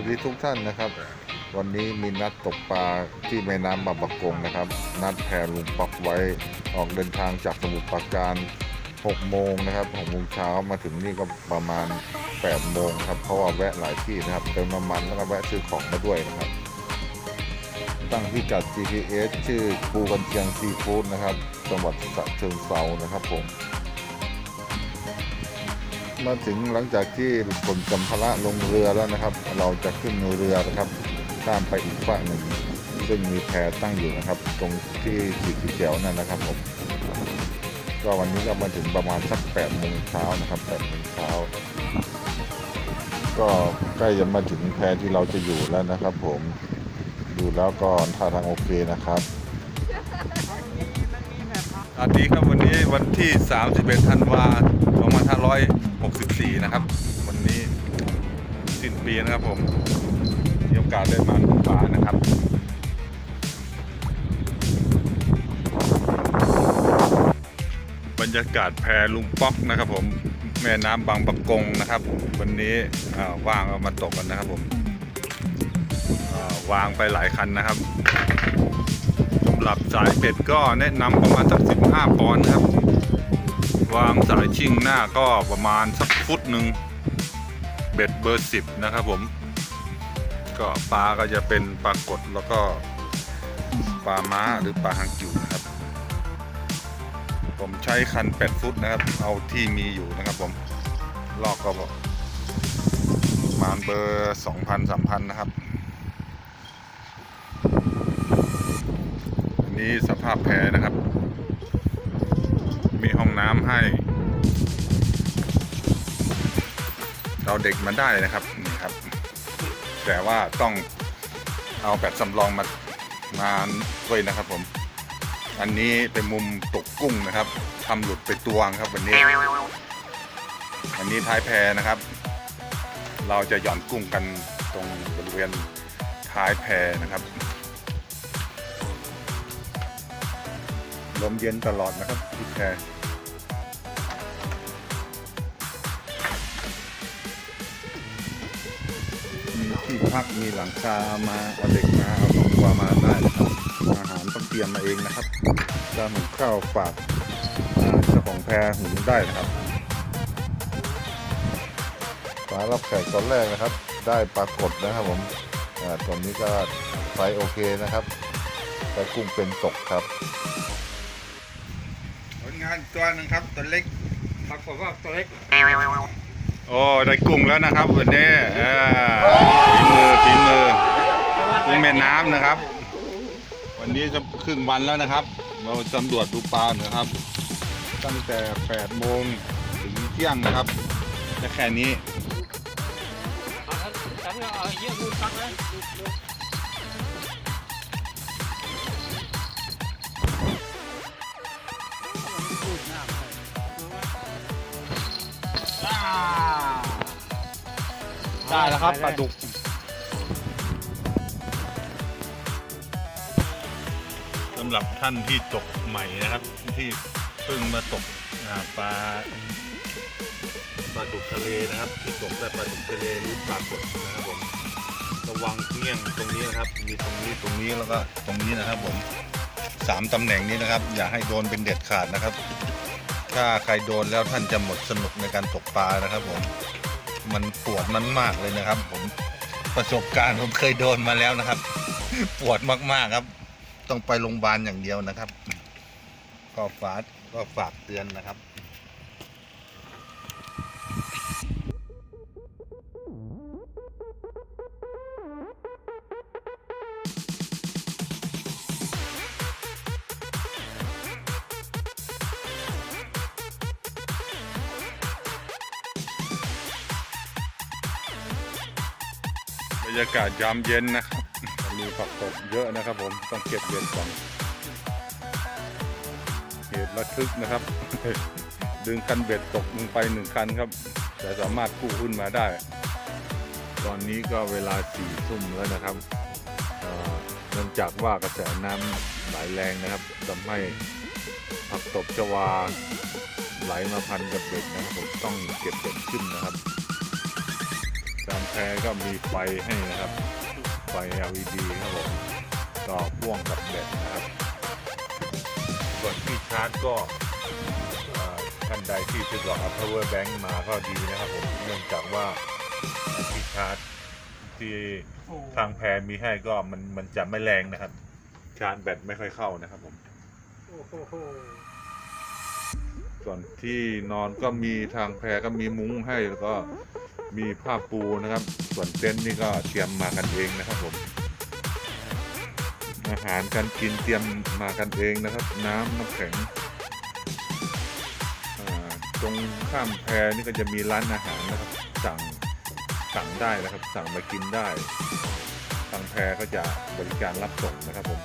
วัสดีทุกท่านนะครับ วันนี้มีนัดตกปลาที่แม่น้ำบางปะกงนะครับ นัดแพรลุงปักไว้ออกเดินทางจากสมุทรปราการ 6 โมงนะครับ6โมงเช้ามาถึงนี่ก็ประมาณ 8 โมงครับเพราะว่าแวะหลายที่นะครับเติมน้ำมันแล้วก็แวะซื้อของมาด้วยนะครับ ตั้งพิกัด GPS ชื่อปูกันเชียงซีฟู้ดนะครับ จังหวัดฉะเชิงเซานะครับผม มาถึงหลังจากที่ขนสัมภาระลงเรือแล้วนะครับ เราจะขึ้นเรือนะครับข้ามไปอีกฝั่งหนึ่ง ซึ่งมีแพตั้งอยู่นะครับ ตรงที่สีเขียวนั่นนะครับผมก็วันนี้ก็มาถึงประมาณสัก8โมงเช้านะครับ8โมงเช้าก็ใกล้จะมาถึงแพที่เราจะอยู่แล้วนะครับ ผมดูแล้วก็ท่าทางโอเคนะครับ วัสดีครับวันนี้วันที่ 31 ธันวา2564 นะครับ วันนี้สิ้นปีนะครับผมมีโอกาสได้มาดูป่านะครับบรรยากาศแพลุงป๊อกนะครับผมแม่น้ำบางปะกงนะครับ วันนี้ว่างเอามาตกกันนะครับผมวางไปหลายคันนะครับ หรับสายเป็ดก็แนะนำประมาณสัก15ปอนด์ครับ วางสายชิ่งหน้าก็ประมาณสักฟุตหนึ่งเบ็ดเบอร์ 10 นะครับผม ก็ปลาก็จะเป็นปลากดแล้วก็ปลาม้าหรือปลาหางจิ๋วนะครับ ผมใช้คัน 8 ฟุตนะครับ เอาที่มีอยู่นะครับผม ลอกก็ประมาณเบอร์ 2,000-3,000 นะครับ นี้สภาพแพนะครับ มีห้องน้ำให้ เราเด็กมาได้นะครับนี่ครับ แต่ว่าต้องเอาแบบสำรองมามาด้วยนะครับผม อันนี้เป็นมุมตกกุ้งนะครับทำหลุดไปตวงครับวันนี้ อันนี้ท้ายแพนะครับ เราจะหย่อนกุ้งกันตรงบริเวณท้ายแพนะครับ ลมเย็นตลอดนะครับที่แพมีที่พักมีหลังคามาเอาเด็กมาเอาครอบครัวมาได้นะครับ อาหารต้องเตรียมมาเองนะครับจะหุงข้าวฝากเจ้าของแพหุงได้นะครับปลารับแขกตอนแรกนะครับ ได้ปลากดนะครับผมอ่าตอนนี้ก็ไฟโอเคนะครับแต่กุ้งเป็นตกครับ ผลงานตัวหนึ่งครับตัวเล็กปรากฏว่าตัวเล็กโอ้ได้กุ้งแล้วนะครับวันนี้เออฝีมือฝีมือกุ้งแม่น้ำนะครับ วันนี้จะครึ่งวันแล้วนะครับ เราสำรวจดูปลานะครับ ตั้งแต่8โมงถึงเที่ยงนะครับจะแค่นี้ เอาเยอะดูฟังเลย ได้แล้วครับปลาดุกสำหรับท่านที่ตกใหม่นะครับ ที่เพิ่งมาตกอ่าปลาปลาดุกทะเลนะครับ ที่ตกได้ปลาดุกทะเลหรือปลากดนะครับผมระวังเงี้ยงตรงนี้นะครับ มีตรงนี้ตรงนี้แล้วก็ตรงนี้นะครับผมสามตำแหน่งนี้นะครับ อย่าให้โดนเป็นเด็ดขาดนะครับ ถ้าใครโดนแล้วท่านจะหมดสนุกในการตกปลานะครับผม มันปวดมันมากเลยนะครับ ผมประสบการณ์ผมเคยโดนมาแล้วนะครับ ปวดมากๆครับ ต้องไปโรงพยาบาลอย่างเดียวนะครับ ก็ฝากก็ฝากเตือนนะครับ รรยากาศยามเย็นนะครับมีผักตบเยอะนะครับผมต้องเก็บเบ็ดก่อนเหตุระทึกนะครับ ดึงคันเบ็ดตกลงไปหนึ่งคันครับ แต่สามารถกู้ขึ้นมาได้ ตอนนี้ก็เวลาสี่ทุ่มแล้วนะครับเอ่อเนื่องจากว่ากระแสน้ำไหลแรงนะครับทำให้ผักตบชวาไหลมาพันกับเบ็ดนะครับผมต้องเก็บเบ็ดขึ้นนะครับ การก็มีไฟให้นะครับ ไฟ LED ครับผมต่อพ่วงกับแบตนะครับ ส่วนที่ชาร์จก็ท่านใดที่ซื้อหลอด power bank มาก็ดีนะครับผมเนื่องจากว่าที่ชาร์จที่ทางแพรมีให้ก็มันมันจะไม่แรงนะครับ ชาร์จแบตไม่ค่อยเข้านะครับผมส่วนที่นอนก็มีทางแพรก็มีมุ้งให้แล้วก็ มีผ้าปูนะครับ ส่วนเต็นท์นี่ก็เตรียมมากันเองนะครับผม อาหารการกินเตรียมมากันเองนะครับ น้ำน้ำแข็งตรงข้ามแพนี่ก็จะมีร้านอาหารนะครับ สั่งสั่งได้นะครับ สั่งมากินได้ทางแพก็จะบริการรับส่งนะครับผม